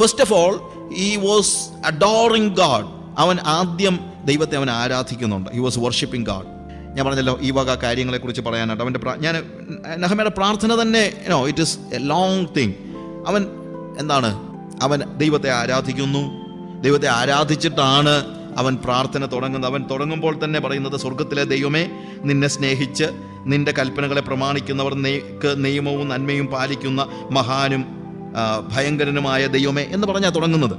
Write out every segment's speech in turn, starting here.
First of all he was adoring God അവൻ ആദ്യം ദൈവത്തെ അവൻ ആരാധിക്കുന്നുണ്ട്. ഹി വാസ് വർഷിപ്പിംഗ് ഗാഡ് ഞാൻ പറഞ്ഞല്ലോ ഈ വക കാര്യങ്ങളെക്കുറിച്ച് പറയാനായിട്ട് അവന്റെ ഞാൻ നഹമയുടെ പ്രാർത്ഥന തന്നെ no it is a long thing അവൻ എന്താണ്? അവൻ ദൈവത്തെ ആരാധിക്കുന്നു. ദൈവത്തെ ആരാധിച്ചിട്ടാണ് അവൻ പ്രാർത്ഥന തുടങ്ങുന്നത്. അവൻ തുടങ്ങുമ്പോൾ തന്നെ പറയുന്നത് സ്വർഗത്തിലെ ദൈവമേ നിന്നെ സ്നേഹിച്ച് നിന്റെ കൽപ്പനകളെ പ്രമാണിക്കുന്നവർ നെയ്ക്ക് നിയമവും നന്മയും പാലിക്കുന്ന മഹാനും ഭയങ്കരനുമായ ദൈവമേ എന്ന് പറഞ്ഞാൽ തുടങ്ങുന്നത്.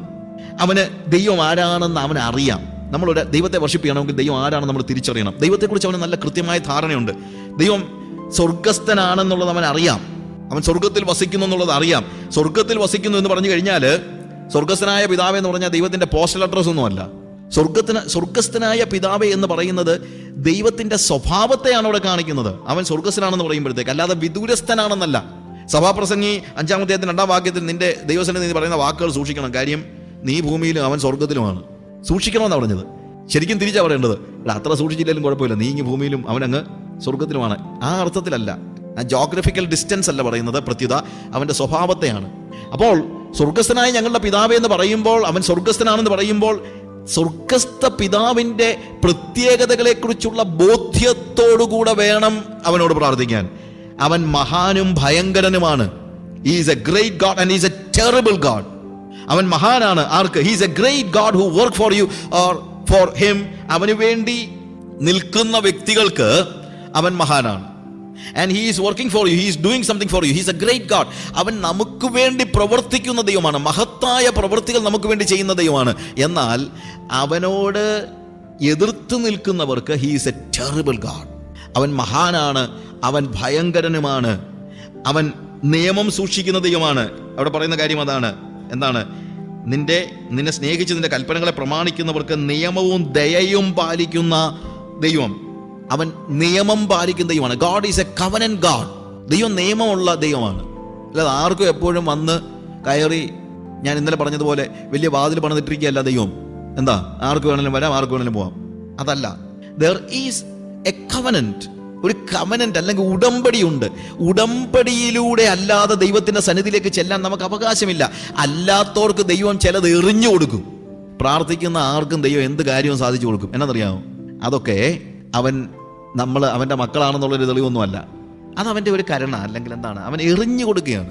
അവന് ദൈവം ആരാണെന്ന് അവൻ അറിയാം. നമ്മളൊരു ദൈവത്തെ വർഷിപ്പ് ചെയ്യണമെങ്കിൽ ദൈവം ആരാണെന്ന് നമ്മൾ തിരിച്ചറിയണം. ദൈവത്തെക്കുറിച്ച് അവന് നല്ല കൃത്യമായ ധാരണയുണ്ട്. ദൈവം സ്വർഗസ്ഥനാണെന്നുള്ളത് അവൻ അറിയാം. അവൻ സ്വർഗത്തിൽ വസിക്കുന്നു എന്നുള്ളത് അറിയാം. സ്വർഗത്തിൽ വസിക്കുന്നു എന്ന് പറഞ്ഞു കഴിഞ്ഞാൽ സ്വർഗസ്ഥനായ പിതാവ് എന്ന് പറഞ്ഞാൽ ദൈവത്തിന്റെ പോസ്റ്റൽ അഡ്രസ് ഒന്നുമല്ല. സ്വർഗത്തിന് സ്വർഗസ്ഥനായ പിതാവ് എന്ന് പറയുന്നത് ദൈവത്തിന്റെ സ്വഭാവത്തെയാണ് അവിടെ കാണിക്കുന്നത്. അവൻ സ്വർഗസ്ഥനാണെന്ന് പറയുമ്പോഴത്തേക്ക്. അല്ലാതെ വിദൂരസ്ഥനാണെന്നല്ല. സഭാപ്രസംഗി അഞ്ചാമത്തെ രണ്ടാം വാക്യത്തിൽ നിന്റെ ദൈവസന്നിധി നീ പറയുന്ന വാക്കുകൾ സൂക്ഷിക്കണം. കാര്യം നീ ഭൂമിയിലും അവൻ സ്വർഗത്തിലുമാണ് സൂക്ഷിക്കണമെന്നാണ് പറഞ്ഞത്. ശരിക്കും തിരിച്ചാ പറയേണ്ടത്. അല്ല അത്ര സൂക്ഷിച്ചില്ലെങ്കിലും കുഴപ്പമില്ല. നീ ഇങ്ങ് ഭൂമിയിലും അവൻ അങ്ങ് സ്വർഗത്തിലുമാണ് ആ അർത്ഥത്തിലല്ല. ജോഗ്രഫിക്കൽ ഡിസ്റ്റൻസ് അല്ല പറയുന്നത്. പ്രത്യുത അവന്റെ സ്വഭാവത്തെയാണ്. അപ്പോൾ സ്വർഗസ്ഥനായ ഞങ്ങളുടെ പിതാവ് എന്ന് പറയുമ്പോൾ അവൻ സ്വർഗസ്ഥനാണെന്ന് പറയുമ്പോൾ സ്വർഗസ്ഥ പിതാവിന്റെ പ്രത്യേകതകളെക്കുറിച്ചുള്ള ബോധ്യത്തോടുകൂടെ വേണം അവനോട് പ്രാർത്ഥിക്കാൻ. അവൻ മഹാനും ഭയങ്കരനുമാണ്. Is a great God and is a terrible God അവൻ മഹാനാണ്. ആർക്ക്? He's a great God who work for you or for him അവന് വേണ്ടി നിൽക്കുന്ന വ്യക്തികൾക്ക് അവൻ മഹാനാണ്. And he is working for you he's doing something for you he's a great God അവൻ നമുക്ക് വേണ്ടി പ്രവർത്തിക്കുന്ന ദൈവമാണ്. മഹത്തായ പ്രവർത്തികൾ നമുക്ക് വേണ്ടി ചെയ്യുന്ന ദൈവമാണ്. എന്നാൽ അവനോട് എതിർത്ത് നിൽക്കുന്നവർക്ക് ഹീസ് എ ടെറിബിൾ ഗാഡ് അവൻ മഹാനാണ്. അവൻ ഭയങ്കരനുമാണ്. അവൻ നിയമം സൂക്ഷിക്കുന്ന ദൈവമാണ് അവിടെ പറയുന്ന കാര്യം അതാണ്. എന്താണ്? നിന്റെ നിന്നെ സ്നേഹിച്ച് നിന്റെ കൽപ്പനകളെ പ്രമാണിക്കുന്നവർക്ക് നിയമവും ദയയും പാലിക്കുന്ന ദൈവം. അവൻ നിയമം പാലിക്കുന്ന ദൈവമാണ്. God is a covenant God ദൈവം നിയമമുള്ള ദൈവമാണ്. അല്ലാതെ ആർക്കും എപ്പോഴും വന്ന് കയറി ഞാൻ ഇന്നലെ പറഞ്ഞതുപോലെ വലിയ വാതിൽ പണിതിട്ടിരിക്കുകയല്ല ദൈവം. എന്താ? ആർക്ക് വേണമെങ്കിലും വരാം ആർക്ക് വേണമെങ്കിലും പോവാം. അതല്ല. ദർ ഈസ് എ കവനന്റ് ഒരു കമനന്റ് അല്ലെങ്കിൽ ഉടമ്പടിയുണ്ട്. ഉടമ്പടിയിലൂടെ അല്ലാതെ ദൈവത്തിന്റെ സന്നിധിയിലേക്ക് ചെല്ലാൻ നമുക്ക് അവകാശമില്ല. അല്ലാത്തവർക്ക് ദൈവം ചിലത് എറിഞ്ഞു കൊടുക്കും. പ്രാർത്ഥിക്കുന്ന ആർക്കും ദൈവം എന്ത് കാര്യവും സാധിച്ചു കൊടുക്കും. എന്നറിയാമോ അതൊക്കെ അവൻ നമ്മൾ അവന്റെ മക്കളാണെന്നുള്ളൊരു തെളിവൊന്നുമല്ല. അത് അവന്റെ ഒരു കരുണ അല്ലെങ്കിൽ എന്താണ്? അവൻ എറിഞ്ഞു കൊടുക്കുകയാണ്.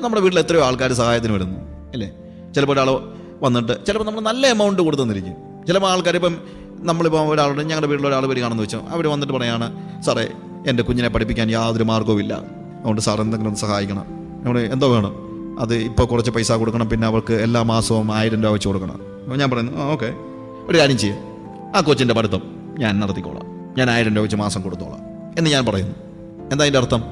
നമ്മുടെ വീട്ടിൽ എത്രയോ ആൾക്കാർ സഹായത്തിന് വരുന്നു. അല്ലേ? ചിലപ്പോൾ ഒരാൾ വന്നിട്ട് ചിലപ്പോൾ നമ്മൾ നല്ല എമൗണ്ട് കൊടുത്തെന്നിരിക്കും ചിലപ്പോൾ ആൾക്കാർ ഇപ്പം നമ്മളിപ്പോൾ ഒരാളുടെ ഞങ്ങളുടെ വീട്ടിൽ ഒരാൾ വരികയാണെന്ന് വെച്ചു. അവർ വന്നിട്ട് പറയാണ് സാറേ എന്റെ കുഞ്ഞിനെ പഠിപ്പിക്കാൻ യാതൊരു മാർഗവും ഇല്ല അതുകൊണ്ട് സാർ എന്തെങ്കിലും സഹായിക്കണം. നമ്മൾ എന്തോ വേണം. അത് ഇപ്പോൾ കുറച്ച് പൈസ കൊടുക്കണം പിന്നെ അവർക്ക് എല്ലാ മാസവും ആയിരം രൂപ വെച്ച് കൊടുക്കണം. അപ്പോൾ ഞാൻ പറയുന്നു ഓക്കെ. ഒരു കാര്യം ചെയ്യും. ആ കൊച്ചിന്റെ പഠിത്തം ഞാൻ നടത്തിക്കോളാം. ഞാൻ ആയിരം രൂപ വെച്ച് മാസം കൊടുത്തോളാം. എന്ന് ഞാൻ പറയുന്നു. എന്താ അതിന്റെ അർത്ഥം?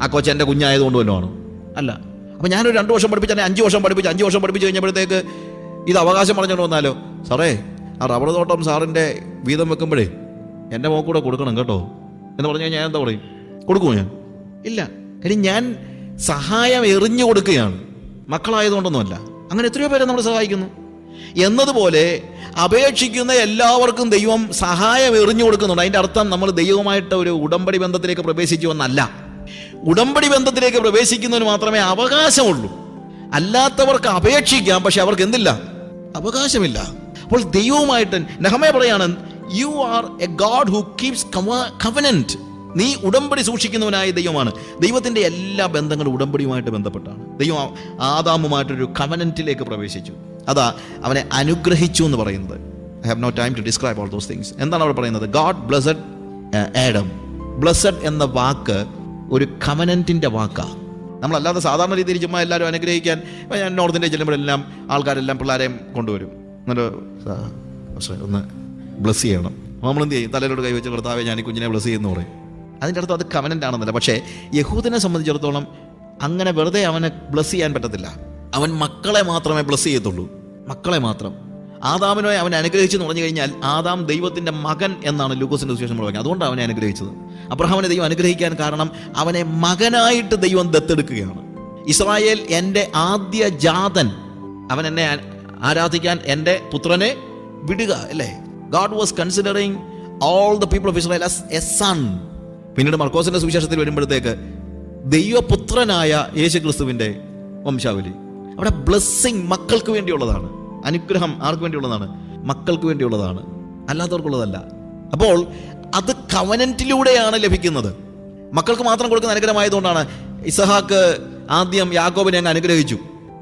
ആ കൊച്ച് എന്റെ കുഞ്ഞായതുകൊണ്ട് വല്ലതും ആണോ അല്ല. അപ്പം ഞാനൊരു രണ്ട് വർഷം പഠിപ്പിച്ച് അഞ്ച് വർഷം പഠിപ്പിച്ച് അഞ്ച് വർഷം പഠിപ്പിച്ച് കഴിഞ്ഞപ്പോഴത്തേക്ക് ഇത് അവകാശം പറഞ്ഞുകൊണ്ട് വന്നാലോ? സാറേ ആ റബ്ബർ തോട്ടം സാറിന്റെ വീതം വെക്കുമ്പോഴേ എന്റെ മോക്കൂടെ കൊടുക്കണം കേട്ടോ. എന്ന് പറഞ്ഞാൽ ഞാൻ എന്താ പറയും? കൊടുക്കുമോ ഞാൻ? ഇല്ല. കാര്യം ഞാൻ സഹായം എറിഞ്ഞു കൊടുക്കുകയാണ്. മക്കളായതുകൊണ്ടൊന്നുമല്ല. അങ്ങനെ എത്രയോ പേരെ നമ്മൾ സഹായിക്കുന്നു. എന്നതുപോലെ അപേക്ഷിക്കുന്ന എല്ലാവർക്കും ദൈവം സഹായം എറിഞ്ഞു കൊടുക്കുന്നുണ്ട്. അതിന്റെ അർത്ഥം നമ്മൾ ദൈവമായിട്ട് ഒരു ഉടമ്പടി ബന്ധത്തിലേക്ക് പ്രവേശിച്ചു എന്നല്ല. ഉടമ്പടി ബന്ധത്തിലേക്ക് പ്രവേശിക്കുന്നതിന് മാത്രമേ അവകാശമുള്ളൂ. അല്ലാത്തവർക്ക് അപേക്ഷിക്കാം പക്ഷെ അവർക്ക് എന്തില്ല? അവകാശമില്ല. അപ്പോൾ ദൈവവുമായിട്ട് നഹമയ പറയാണ് you are a God who keeps covenant നീ ഉടമ്പടി സൂക്ഷിക്കുന്നവനായ ദൈവമാണ്. ദൈവത്തിന്റെ എല്ലാ ബന്ധങ്ങളും ഉടമ്പടിയുമായിട്ട് ബന്ധപ്പെട്ടാണ്. ദൈവം ആദാമുമായിട്ടൊരു കവനന്റിലേക്ക് പ്രവേശിച്ചു. അതാ അവനെ അനുഗ്രഹിച്ചു എന്ന് പറയുന്നത്. I have no time to describe all those things എന്താണ് അവിടെ പറയുന്നത്? ഗാഡ് ബ്ലസഡ് ആഡം ബ്ലസഡ് എന്ന വാക്ക് ഒരു കവനന്റിന്റെ വാക്കാണ് നമ്മളല്ലാതെ സാധാരണ രീതിയിൽ ചുമ്മാ എല്ലാവരും അനുഗ്രഹിക്കാൻ ഞാൻ നോർത്ത് ഇന്ത്യ ചെല്ലുമ്പോഴെല്ലാം ആൾക്കാരെല്ലാം പിള്ളേരെയും കൊണ്ടുവരും. എന്നിട്ട് "സാ, പക്ഷേ ഒന്ന് ബ്ലസ് ചെയ്യണം. നമ്മൾ എന്ത് ചെയ്യും? തലയിലോട് കൈവച്ച് കർത്താവെ ഞാൻ ഈ കുഞ്ഞിനെ ബ്ലസ് ചെയ്യുന്നു പറയും. അതിന്റെ അടുത്ത് അത് കവനന്റ് ആണെന്നല്ല. പക്ഷേ യഹൂദിനെ സംബന്ധിച്ചിടത്തോളം അങ്ങനെ വെറുതെ അവനെ ബ്ലസ് ചെയ്യാൻ പറ്റത്തില്ല. അവൻ മക്കളെ മാത്രമേ ബ്ലസ് ചെയ്യത്തുള്ളൂ. മക്കളെ മാത്രം. ആദാമിനെ അവൻ അനുഗ്രഹിച്ചു എന്ന് പറഞ്ഞു കഴിഞ്ഞാൽ ആദാം ദൈവത്തിന്റെ മകൻ എന്നാണ് ലൂക്കോസിന്റെ സുവിശേഷം പറഞ്ഞത് അതുകൊണ്ടാണ് അവനെ അനുഗ്രഹിച്ചത്. അബ്രഹാമിനെ ദൈവം അനുഗ്രഹിക്കാൻ കാരണം അവനെ മകനായിട്ട് ദൈവം ദത്തെടുക്കുകയാണ്. ഇസ്രായേൽ എന്റെ ആദ്യ ജാതൻ. അവൻ എന്നെ ആരാധിക്കാൻ എന്റെ പുത്രനെ വിടുക അല്ലേ? God was considering all the people of Israel as a son പിന്നീട് മർക്കോസിന്റെ സുവിശേഷത്തിൽ വരുമ്പോഴത്തേക്ക് ദൈവപുത്രനായ യേശു ക്രിസ്തുവിന്റെ വംശാവലി. അവിടെ ബ്ലെസ്സിങ് മക്കൾക്ക് വേണ്ടിയുള്ളതാണ്. അനുഗ്രഹം ആർക്ക് വേണ്ടിയുള്ളതാണ്? മക്കൾക്ക് വേണ്ടിയുള്ളതാണ്. അല്ലാത്തവർക്കുള്ളതല്ല. അപ്പോൾ അത് കവനന്റിലൂടെയാണ് ലഭിക്കുന്നത്. മക്കൾക്ക് മാത്രം കൊടുക്കുന്ന അനുഗ്രഹമായതുകൊണ്ടാണ് ഇസഹാക്ക് ആദ്യം യാക്കോബിനെ അങ്ങ് അനുഗ്രഹിച്ചു.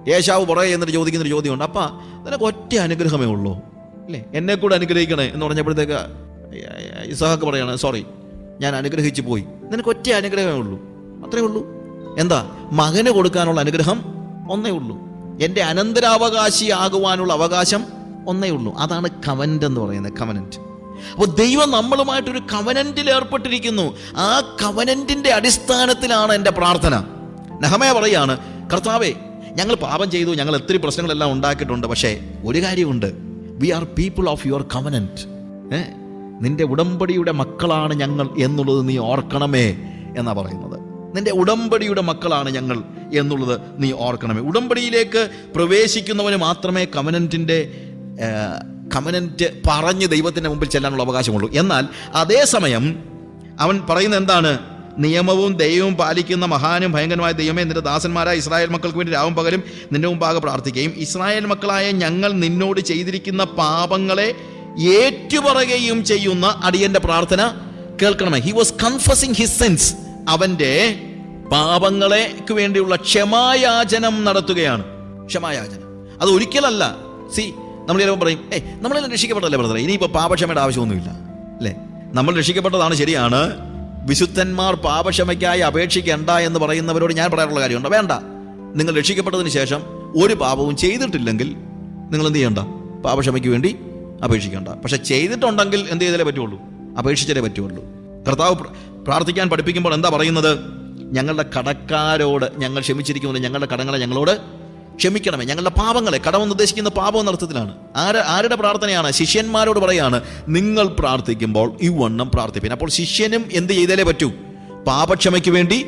യേശാവ് പുറകെ എന്നിട്ട് ചോദിക്കുന്നൊരു ചോദ്യമുണ്ട്. അപ്പം നിനക്ക് ഒറ്റ അനുഗ്രഹമേ ഉള്ളൂ. അല്ലേ? എന്നെ കൂടെ അനുഗ്രഹിക്കണേ എന്ന് പറഞ്ഞപ്പോഴത്തേക്ക് ഇസഹാക്ക് പറയാണ് സോറി ഞാൻ അനുഗ്രഹിച്ചു പോയി. നിനക്ക് ഒറ്റ അനുഗ്രഹമേ ഉള്ളൂ. അത്രേ ഉള്ളൂ. എന്താ? മകന് കൊടുക്കാനുള്ള അനുഗ്രഹം ഒന്നേ ഉള്ളൂ. എന്റെ അനന്തരാവകാശി ആകുവാനുള്ള അവകാശം ഒന്നേ ഉള്ളൂ. അതാണ് കവനന്റ് എന്ന് പറയുന്നത് കവനന്റ് അപ്പോൾ ദൈവം നമ്മളുമായിട്ടൊരു കവനന്റിൽ ഏർപ്പെട്ടിരിക്കുന്നു. ആ കവനന്റിന്റെ അടിസ്ഥാനത്തിലാണ് എന്റെ പ്രാർത്ഥന. നഹമയ പറയാണ് കർത്താവേ ഞങ്ങൾ പാപം ചെയ്തു ഞങ്ങൾ ഒത്തിരി പ്രശ്നങ്ങളെല്ലാം ഉണ്ടാക്കിയിട്ടുണ്ട്. പക്ഷേ ഒരു കാര്യമുണ്ട്. We are people of your covenant ഏ? നിന്റെ ഉടമ്പടിയുടെ മക്കളാണ് ഞങ്ങൾ എന്നുള്ളത് നീ ഓർക്കണമേ എന്നാ പറയുന്നത്. നിന്റെ ഉടമ്പടിയുടെ മക്കളാണ് ഞങ്ങൾ എന്നുള്ളത് നീ ഓർക്കണമേ. ഉടമ്പടിയിലേക്ക് പ്രവേശിക്കുന്നവന് മാത്രമേ കമനന്റിന്റെ കമനന്റ് പറഞ്ഞ് ദൈവത്തിന്റെ മുമ്പിൽ ചെല്ലാനുള്ള അവകാശമുള്ളൂ. എന്നാൽ അതേസമയം അവൻ പറയുന്നത് എന്താണ്? നിയമവും ദൈവവും പാലിക്കുന്ന മഹാനും ഭയങ്കരമായ ദൈവമേ നിന്റെ ദാസന്മാരായ ഇസ്രായേൽ മക്കൾക്ക് വേണ്ടി രാവും പകലും നിന്റെ മുമ്പാകെ പ്രാർത്ഥിക്കുകയും. ഇസ്രായേൽ മക്കളായ ഞങ്ങൾ നിന്നോട് ചെയ്തിരിക്കുന്ന പാപങ്ങളെ ഏറ്റുപറയുകയും ചെയ്യുന്ന അടിയന്റെ പ്രാർത്ഥന കേൾക്കണമേ. He was confessing his sins അവന്റെ പാപങ്ങളേക്ക് വേണ്ടിയുള്ള ക്ഷമായാചനം നടത്തുകയാണ്. ക്ഷമായാചനം. അത് ഒരിക്കലല്ല. സി നമ്മൾ ചിലപ്പോൾ പറയും ഏയ് നമ്മളെല്ലാം രക്ഷിക്കപ്പെട്ടല്ലേ ബ്രദറെ? ഇനിയിപ്പോൾ പാപക്ഷമയുടെ ആവശ്യമൊന്നുമില്ല. അല്ലേ? നമ്മൾ രക്ഷിക്കപ്പെട്ടതാണ് ശരിയാണ്. വിശുദ്ധന്മാർ പാപക്ഷമയ്ക്കായി അപേക്ഷിക്കേണ്ട എന്ന് പറയുന്നവരോട് ഞാൻ പറയാനുള്ള കാര്യമുണ്ട്. വേണ്ട. നിങ്ങൾ രക്ഷിക്കപ്പെട്ടതിന് ശേഷം ഒരു പാപവും ചെയ്തിട്ടില്ലെങ്കിൽ നിങ്ങൾ എന്ത് ചെയ്യണ്ട? പാപക്ഷമയ്ക്ക് വേണ്ടി അപേക്ഷിക്കേണ്ട. പക്ഷെ ചെയ്തിട്ടുണ്ടെങ്കിൽ എന്ത് ചെയ്താലേ പറ്റുള്ളൂ? അപേക്ഷിച്ചാലേ പറ്റുള്ളൂ. കർത്താവ് പ്രാർത്ഥിക്കാൻ പഠിപ്പിക്കുമ്പോൾ എന്താ പറയുന്നത്? ഞങ്ങളുടെ കടക്കാരോട് ഞങ്ങൾ ക്ഷമിച്ചിരിക്കുന്നത് ഞങ്ങളുടെ കടങ്ങളെ ഞങ്ങളോട് ക്ഷമിക്കണമേ. ഞങ്ങളുടെ പാപങ്ങളെ കടമെന്ന് ഉദ്ദേശിക്കുന്ന പാപം എന്ന അർത്ഥത്തിലാണ് ആര് ആരുടെ പ്രാർത്ഥനയാണ്? ശിഷ്യന്മാരോട് പറയാണ് നിങ്ങൾ പ്രാർത്ഥിക്കുമ്പോൾ ഈ വണ്ണം പ്രാർത്ഥിപ്പിൻ. അപ്പോൾ ശിഷ്യനും എന്ത് ചെയ്താലേ പറ്റൂ? പാപക്ഷമയ്ക്ക് വേണ്ടി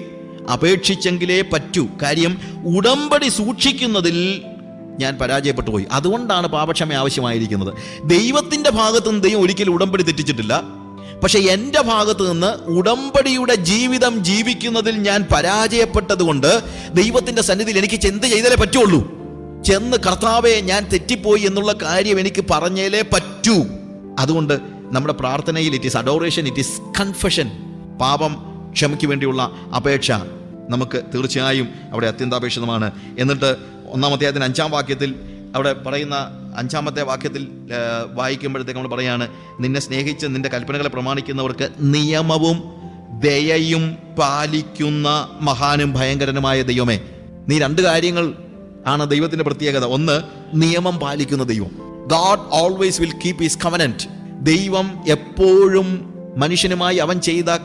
അപേക്ഷിച്ചെങ്കിലേ പറ്റൂ. കാര്യം ഉടമ്പടി സൂക്ഷിക്കുന്നതിൽ ഞാൻ പരാജയപ്പെട്ടു പോയി. അതുകൊണ്ടാണ് പാപക്ഷമ ആവശ്യമായിരിക്കുന്നത്. ദൈവത്തിന്റെ ഭാഗത്തുനിന്ന് ദൈവം ഒരിക്കലും ഉടമ്പടി തെറ്റിച്ചിട്ടില്ല. പക്ഷെ എന്റെ ഭാഗത്ത് നിന്ന് ഉടമ്പടിയുടെ ജീവിതം ജീവിക്കുന്നതിൽ ഞാൻ പരാജയപ്പെട്ടതുകൊണ്ട് ദൈവത്തിന്റെ സന്നിധിയിൽ എനിക്ക് ചെന്ത് ചെയ്താലേ പറ്റുള്ളൂ. ചെന്ന് കർത്താവെ ഞാൻ തെറ്റിപ്പോയി എന്നുള്ള കാര്യം എനിക്ക് പറഞ്ഞേലേ പറ്റൂ. അതുകൊണ്ട് നമ്മുടെ പ്രാർത്ഥനയിൽ it is adoration it is confession പാപം ക്ഷമയ്ക്ക് വേണ്ടിയുള്ള അപേക്ഷ നമുക്ക് തീർച്ചയായും അവിടെ അത്യന്താപേക്ഷിതമാണ്. എന്നിട്ട് ഒന്നാമത്തെ അതിന് അഞ്ചാം വാക്യത്തിൽ അവിടെ പറയുന്ന അഞ്ചാമത്തെ വാക്യത്തിൽ വായിക്കുമ്പോഴത്തേക്ക് നമ്മൾ പറയാണ് നിന്നെ സ്നേഹിച്ച് നിന്റെ കൽപ്പനകളെ പ്രമാണിക്കുന്നവർക്ക് നിയമവും ദയയും പാലിക്കുന്ന മഹാനും ഭയങ്കരനുമായ ദൈവമേ. നീ രണ്ട് കാര്യങ്ങൾ ആണ് ദൈവത്തിന്റെ പ്രത്യേകത. ഒന്ന് നിയമം പാലിക്കുന്ന ദൈവം. God always will keep his covenant ദൈവം എപ്പോഴും മനുഷ്യനുമായി അവൻ ചെയ്ത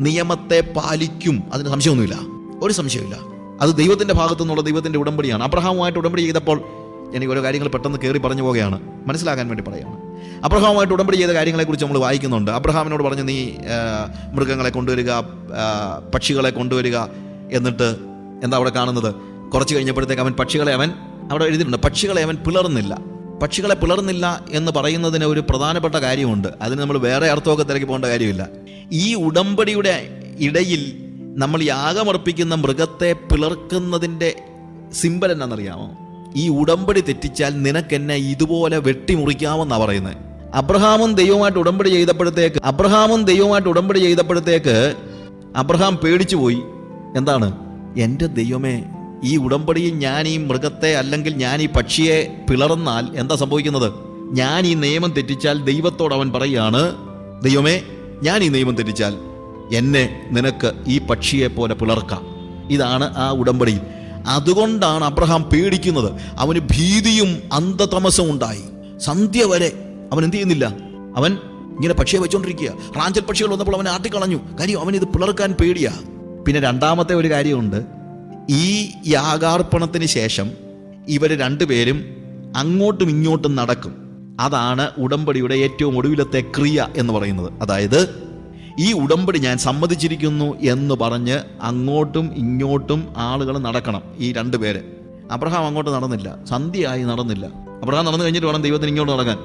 നിയമത്തെ പാലിക്കും. അതിന് സംശയമൊന്നുമില്ല. ഒരു സംശയമില്ല അത് ദൈവത്തിന്റെ ഭാഗത്തു നിന്നുള്ള ദൈവത്തിന്റെ ഉടമ്പടിയാണ്. അബ്രഹാമുമായിട്ട് ഉടമ്പടി ചെയ്തപ്പോൾ എനിക്ക് ഓരോ കാര്യങ്ങൾ പെട്ടെന്ന് കയറി പറഞ്ഞു പോവുകയാണ്. മനസ്സിലാക്കാൻ വേണ്ടി പറയുകയാണ് അബ്രഹാമുമായിട്ട് ഉടമ്പടി ചെയ്ത കാര്യങ്ങളെക്കുറിച്ച് നമ്മൾ വായിക്കുന്നുണ്ട്. അബ്രഹാമിനോട് പറഞ്ഞു നീ മൃഗങ്ങളെ കൊണ്ടുവരിക പക്ഷികളെ കൊണ്ടുവരിക എന്നിട്ട് എന്താ അവിടെ കാണുന്നത്? കുറച്ച് കഴിഞ്ഞപ്പോഴത്തേക്ക് അവൻ പക്ഷികളെ അവൻ അവിടെ എഴുതിയിട്ടുണ്ട്. പക്ഷികളെ അവൻ പിളർന്നില്ല. പക്ഷികളെ പിളർന്നില്ല എന്ന് പറയുന്നതിന് ഒരു പ്രധാനപ്പെട്ട കാര്യമുണ്ട്. അതിന് നമ്മൾ വേറെ അർത്ഥമൊക്കെ തിരക്കി പോകേണ്ട കാര്യമില്ല. ഈ ഉടമ്പടിയുടെ ഇടയിൽ നമ്മൾ യാഗമർപ്പിക്കുന്ന മൃഗത്തെ പിളർക്കുന്നതിന്റെ സിമ്പൽ എന്നാണെന്നറിയാമോ? ഈ ഉടമ്പടി തെറ്റിച്ചാൽ നിനക്കെന്നെ ഇതുപോലെ വെട്ടിമുറിക്കാമെന്നാണ് പറയുന്നത് അബ്രഹാമും ദൈവമായിട്ട് ഉടമ്പടി ചെയ്തപ്പോഴത്തേക്ക് അബ്രഹാമും ദൈവമായിട്ട് ഉടമ്പടി ചെയ്തപ്പോഴത്തേക്ക് അബ്രഹാം പേടിച്ചു പോയി. എന്താണ്? എന്റെ ദൈവമേ ഈ ഉടമ്പടിയിൽ ഞാൻ ഈ മൃഗത്തെ അല്ലെങ്കിൽ ഞാൻ ഈ പക്ഷിയെ പിളർന്നാൽ എന്താ സംഭവിക്കുന്നത്? ഞാൻ ഈ നിയമം തെറ്റിച്ചാൽ ദൈവത്തോട് അവൻ പറയുകയാണ് ദൈവമേ ഞാൻ ഈ നിയമം തെറ്റിച്ചാൽ എന്നെ നിനക്ക് ഈ പക്ഷിയെ പോലെ പിളർക്കാം. ഇതാണ് ആ ഉടമ്പടിയിൽ അതുകൊണ്ടാണ് അബ്രഹാം പേടിക്കുന്നത്. അവന് ഭീതിയും അന്ധതമസവും ഉണ്ടായി. സന്ധ്യ വരെ അവൻ എന്ത് ചെയ്യുന്നില്ല? അവൻ ഇങ്ങനെ പക്ഷിയെ വെച്ചോണ്ടിരിക്കുക. റാഞ്ചൽ പക്ഷികൾ വന്നപ്പോൾ അവൻ ആട്ടിക്കളഞ്ഞു. കാര്യം അവൻ ഇത് പിളർക്കാൻ പേടിയാ. പിന്നെ രണ്ടാമത്തെ ഒരു കാര്യമുണ്ട്. ഈ യാഗാർപ്പണത്തിന് ശേഷം ഇവർ രണ്ടുപേരും അങ്ങോട്ടും ഇങ്ങോട്ടും നടക്കും. അതാണ് ഉടമ്പടിയുടെ ഏറ്റവും ഒടുവിലത്തെ ക്രിയ എന്ന് പറയുന്നത്. അതായത് ഈ ഉടമ്പടി ഞാൻ സമ്മതിച്ചിരിക്കുന്നു എന്ന് പറഞ്ഞ് അങ്ങോട്ടും ഇങ്ങോട്ടും ആളുകൾ നടക്കണം ഈ രണ്ട് പേര്. അബ്രഹാം അങ്ങോട്ട് നടന്നില്ല സന്ധ്യയായി നടന്നില്ല. അബ്രഹാം നടന്നു കഴിഞ്ഞിട്ട് വേണം ദൈവത്തിന് ഇങ്ങോട്ട് നടക്കാൻ.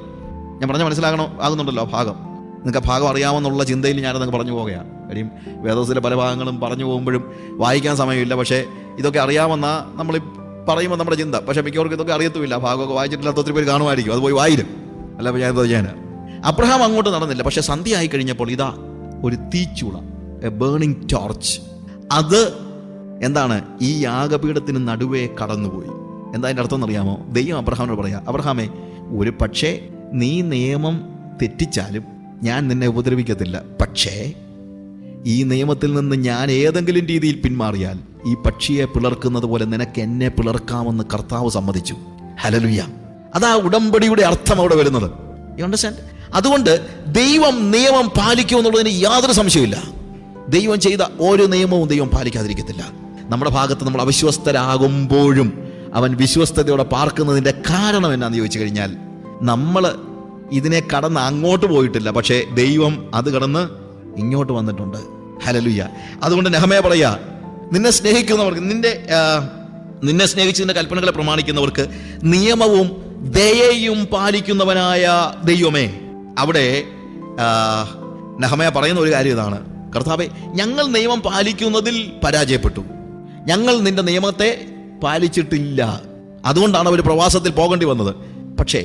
ഞാൻ പറഞ്ഞ മനസ്സിലാകണോ ആകുന്നുണ്ടല്ലോ ഭാഗം. നിങ്ങൾക്ക് ആ ഭാഗം അറിയാമെന്നുള്ള ചിന്തയിൽ ഞാനതങ്ങ് പറഞ്ഞു പോവുകയാണ്. കാര്യം വേദോസിലെ പല ഭാഗങ്ങളും പറഞ്ഞു പോകുമ്പോഴും വായിക്കാൻ സമയമില്ല പക്ഷേ ഇതൊക്കെ അറിയാമെന്നാ നമ്മൾ പറയുമ്പോൾ നമ്മുടെ ചിന്ത. പക്ഷേ മിക്കവർക്കും ഇതൊക്കെ അറിയത്തുമില്ല. ഭാഗമൊക്കെ വായിച്ചിട്ടില്ലാത്ത ഒത്തിരി പേര് കാണുമായിരിക്കും. അത് പോയി വായിരും അല്ല ഞാൻ ഞാൻ അബ്രഹാം അങ്ങോട്ട് നടന്നില്ല പക്ഷേ സന്ധ്യ ആയി കഴിഞ്ഞപ്പോൾ ഇതാ ഒരു തീച്ചൂള എ ബേണിംഗ് ടോർച്ച് അത് എന്താണ്? ഈ യാഗപീഠത്തിന് നടുവേ കടന്നുപോയി. എന്താ അതിന്റെ അർത്ഥം എന്നറിയാമോ? ദൈവം അബ്രഹാമിനോട് പറയാം അബ്രഹാമേ ഒരു പക്ഷേ നീ നിയമം തെറ്റിച്ചാലും ഞാൻ നിന്നെ ഉപദ്രവിക്കത്തില്ല. പക്ഷേ ഈ നിയമത്തിൽ നിന്ന് ഞാൻ ഏതെങ്കിലും രീതിയിൽ പിന്മാറിയാൽ ഈ പക്ഷിയെ പിളർക്കുന്നത് പോലെ നിനക്ക് എന്നെ പിളർക്കാമെന്ന് കർത്താവ് സമ്മതിച്ചു. ഹലലുയ്യ അതാ ഉടമ്പടിയുടെ അർത്ഥം അവിടെ വരുന്നത്. യു അണ്ടർസ്റ്റാൻഡ് അതുകൊണ്ട് ദൈവം നിയമം പാലിക്കും എന്നുള്ളതിന് യാതൊരു സംശയമില്ല ദൈവം ചെയ്ത ഓരോ നിയമവും ദൈവം പാലിക്കാതിരിക്കത്തില്ല. നമ്മുടെ ഭാഗത്ത് നമ്മൾ അവിശ്വസ്തരാകുമ്പോഴും അവൻ വിശ്വസ്തയോടെ പാർക്കുന്നതിന്റെ കാരണം എന്നാന്ന് ചോദിച്ചു കഴിഞ്ഞാൽ നമ്മൾ ഇതിനെ കടന്ന് അങ്ങോട്ട് പോയിട്ടില്ല. പക്ഷേ ദൈവം അത് കടന്ന് ഇങ്ങോട്ട് വന്നിട്ടുണ്ട്. ഹലലുയ്യ അതുകൊണ്ട് നെഹമയ പറയാ നിന്നെ സ്നേഹിക്കുന്നവർക്ക് നിന്റെ നിന്നെ സ്നേഹിച്ചതിന്റെ കൽപ്പനകളെ പ്രമാണിക്കുന്നവർക്ക് നിയമവും ദയയും പാലിക്കുന്നവനായ ദൈവമേ. അവിടെ നഹമയ പറയുന്ന ഒരു കാര്യം ഇതാണ്. കർത്താവെ ഞങ്ങൾ നിയമം പാലിക്കുന്നതിൽ പരാജയപ്പെട്ടു. ഞങ്ങൾ നിന്റെ നിയമത്തെ പാലിച്ചിട്ടില്ല. അതുകൊണ്ടാണ് അവർ പ്രവാസത്തിൽ പോകേണ്ടി വന്നത്. പക്ഷേ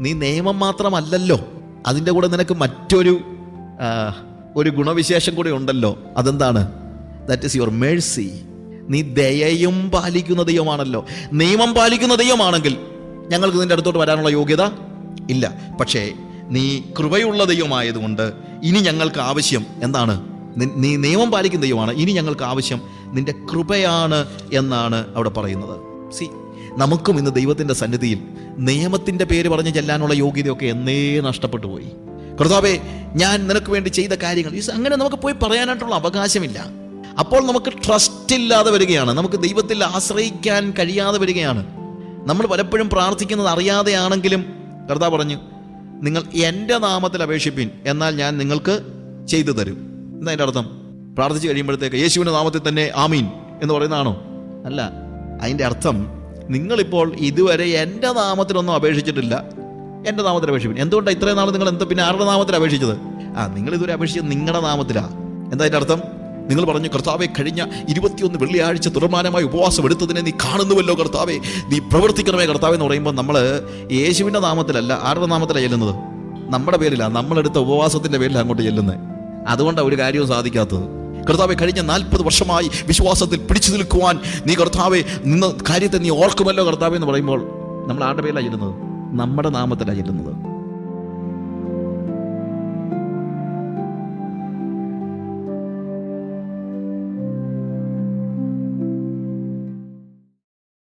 നീ നിയമം മാത്രമല്ലല്ലോ. അതിന്റെ കൂടെ നിനക്ക് മറ്റൊരു ഒരു ഗുണവിശേഷം കൂടി ഉണ്ടല്ലോ. അതെന്താണ്? ദാറ്റ് ഇസ് യുവർ മേഴ്സി നീ ദയയും പാലിക്കുന്ന ദൈവമാണല്ലോ. നിയമം പാലിക്കുന്ന ദൈവമാണെങ്കിൽ ഞങ്ങൾക്ക് നിന്റെ അടുത്തോട്ട് വരാനുള്ള യോഗ്യത ഇല്ല. പക്ഷേ നീ കൃപയുള്ള ദൈവമായതുകൊണ്ട് ഇനി ഞങ്ങൾക്ക് ആവശ്യം എന്താണ്? നീ നിയമം പാലിക്കുന്ന ദൈവമാണ്. ഇനി ഞങ്ങൾക്ക് ആവശ്യം നിന്റെ കൃപയാണ് എന്നാണ് അവിടെ പറയുന്നത്. സി നമുക്കും ഇന്ന് ദൈവത്തിന്റെ സന്നിധിയിൽ നിയമത്തിന്റെ പേര് പറഞ്ഞ് ചെല്ലാനുള്ള യോഗ്യതയൊക്കെ എന്നേ നഷ്ടപ്പെട്ടു പോയി. കർത്താവേ ഞാൻ നിനക്ക് വേണ്ടി ചെയ്ത കാര്യങ്ങൾ അങ്ങനെ നമുക്ക് പോയി പറയാനായിട്ടുള്ള അവകാശമില്ല. അപ്പോൾ നമുക്ക് ട്രസ്റ്റ് ഇല്ലാതെ വരികയാണ്. നമുക്ക് ദൈവത്തിൽ ആശ്രയിക്കാൻ കഴിയാതെ വരികയാണ്. നമ്മൾ പലപ്പോഴും പ്രാർത്ഥിക്കുന്നത് അറിയാതെയാണെങ്കിലും കർത്താവ് പറഞ്ഞു നിങ്ങൾ എന്റെ നാമത്തിൽ അപേക്ഷിപ്പിൻ എന്നാൽ ഞാൻ നിങ്ങൾക്ക് ചെയ്തു തരും. എന്താ അതിന്റെ അർത്ഥം? പ്രാർത്ഥിച്ചു കഴിയുമ്പോഴത്തേക്ക് യേശുവിന്റെ നാമത്തിൽ തന്നെ ആമീൻ എന്ന് പറയുന്നതാണോ? അല്ല അതിന്റെ അർത്ഥം നിങ്ങളിപ്പോൾ ഇതുവരെ എന്റെ നാമത്തിലൊന്നും അപേക്ഷിച്ചിട്ടില്ല. എന്റെ നാമത്തിൽ അപേക്ഷിപ്പിൻ. എന്തുകൊണ്ടാണ് ഇത്രയും നാൾ നിങ്ങൾ എന്താ പിന്നെ ആരുടെ നാമത്തിൽ അപേക്ഷിച്ചത്? ആ നിങ്ങൾ ഇതുവരെ അപേക്ഷിച്ചത് നിങ്ങളുടെ നാമത്തിലാണ് എന്താ അതിന്റെ അർത്ഥം? നിങ്ങൾ പറഞ്ഞു കർത്താവെ കഴിഞ്ഞ ഇരുപത്തിയൊന്ന് വെള്ളിയാഴ്ച തുടർമാനമായി ഉപവാസം എടുത്തതിനെ നീ കാണുന്നുവല്ലോ കർത്താവെ. നീ പ്രവർത്തിക്കണമേ കർത്താവെ എന്ന് പറയുമ്പോൾ നമ്മൾ യേശുവിന്റെ നാമത്തിലല്ല ആരുടെ നാമത്തിലാണ് ചെല്ലുന്നത്? നമ്മുടെ പേരിലാണ് നമ്മളെടുത്ത ഉപവാസത്തിന്റെ പേരിലാണ് അങ്ങോട്ട് ചെല്ലുന്നത്. അതുകൊണ്ടാണ് ഒരു കാര്യവും സാധിക്കാത്തത്. കർത്താവെ കഴിഞ്ഞ നാൽപ്പത് വർഷമായി വിശ്വാസത്തിൽ പിടിച്ചു നിൽക്കുവാൻ നീ കർത്താവെ നിന്ന കാര്യത്തെ നീ ഓർക്കുമല്ലോ കർത്താവെ എന്ന് പറയുമ്പോൾ നമ്മൾ ആരുടെ പേരിലാണ് ചെല്ലുന്നത്? നമ്മുടെ നാമത്തിലാണ് ചെല്ലുന്നത്.